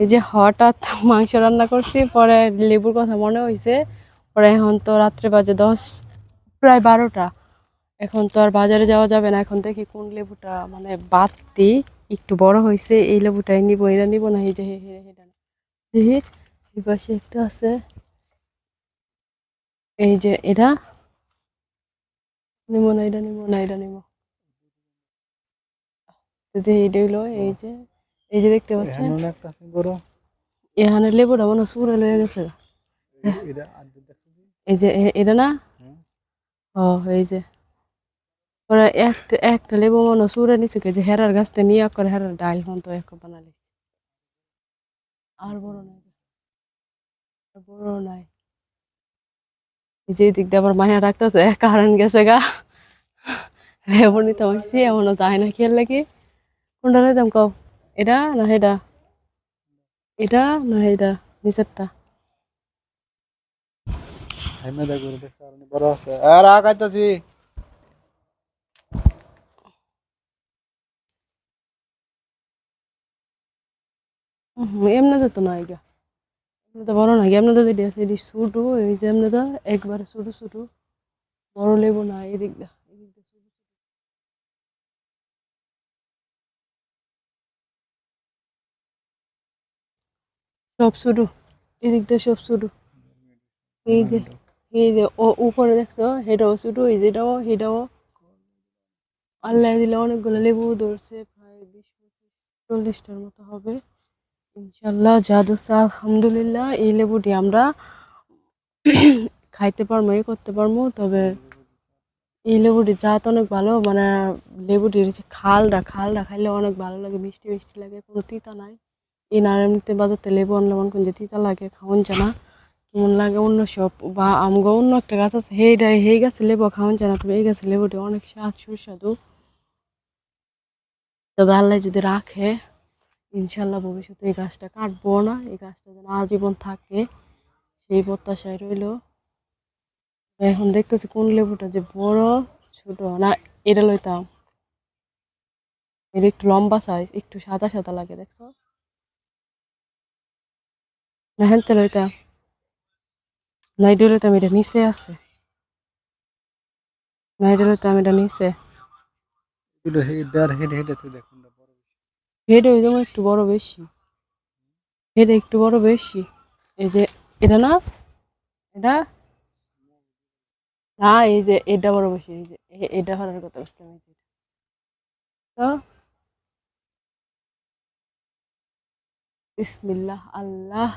এই যে হঠাৎ মাংস রান্না করছি, পরে লেবুর কথা মনে হয়েছে পরে এখন তো রাত্রে বাজে দশ, প্রায় বারোটা। এখন তো আর বাজারে যাওয়া যাবে না। এখন দেখি কোন লেবুটা মানে বাতি একটু বড় হয়েছে এই লেবুটাই নিবো এটা নিবো না, এই যে হে হে এটা না। দেখি এই পাশে একটা আছে। এই যে এটা। নিবো না, এটা নিবো না, এটা নিবো। দেখি এটা এই যে এই যে দেখতে পাচ্ছেন? এখানে লেবুটা মনে সুরে লয়ে গেছে। এই যে এটা না। ও এই যে। ওরা একটা একটা লেবু মনে সুরে নিচে যে হেরার গাছতে নিয়ে করে হেরার ডাল হন তো এক বানালি আর বড় নাই। আর বড় নাই। এই যে দিক দিয়ে আবার মায়া রাখতেছে কারেন্ট গেছে গা। লেবু নিতে হয়েছি এমনও যায় না খেয়াল লাগি। কোনটা নিতাম কও? এটা না এটা? এটা না এটা? নিচেরটা। হাইমে দেখো দেখছ আর বড় আছে। আর আগাইতাছি হুম, এমনিতে তো নয় গা। এমনিতে বড় না এমনিতে যেটি আছে এটি ছোটো এই যে এমনিতে একবারে ছোটো ছোটো। বড় লেবু না এদিক দা এদিক দা ছোটো ছোটো। সব ছোটো এদিক দিয়ে সব ছোটো এই যে এই যে, ও উপরে দেখছ? সেটাও ছোটো এই যেটাও সেটাও। আল্লাহ দিলে অনেকগুলো লেবু ধরছে, প্রায় বিশ পঁচিশ, চল্লিশটার মতো হবে। ইনশাল্লাহ জাদু জাদুসা আলহামদুলিল্লাহ, এই লেবুটি আমরা খাইতে পারব এই করতে পারব। তবে এই লেবুটির জাত অনেক ভালো মানে লেবুটির খালটা খালটা খাইলে অনেক ভালো লাগে, মিষ্টি মিষ্টি লাগে, কোনো তিতা নাই। নারায়ণতে বাজারতে লেবু আনলে মনে করেন যে তিতা লাগে খাওয়ান জানা। কেমন লাগে অন্য সব, বা আম আমগো অন্য একটা গাছ আছে সেইটা হেই গাছে লেবু খাওয়ান জানা, তবে এই গাছে লেবুটি অনেক স্বাদ, সুস্বাদু। তবে আল্লাহ যদি রাখে, ইনশাল্লাহ ভবিষ্যতে এই গাছটা কাটবো না, এই গাছটা যেন আজীবন থাকে, সেই প্রত্যাশায় রইল। এখন দেখতেছি কোন লেবুটা যে বড়, ছোট, না এটা লইতাম। এটা একটু লম্বা সাইজ একটু সাদা সাদা লাগে, দেখছ? না হেনতে লইতাম না এটা লইতাম এটা নিচে আছে না এটা লইতাম এটা নিচে এটা হেডার হেড হেড আছে দেখুন না বড় হেড ওই যেমন একটু বড় বেশি হেড একটু বড় বেশি এই যে এটা না এটা না এই যে এটা বড় বেশি এই যে এটা হওয়ার কথা এই যে তো বিসমিল্লাহ আল্লাহ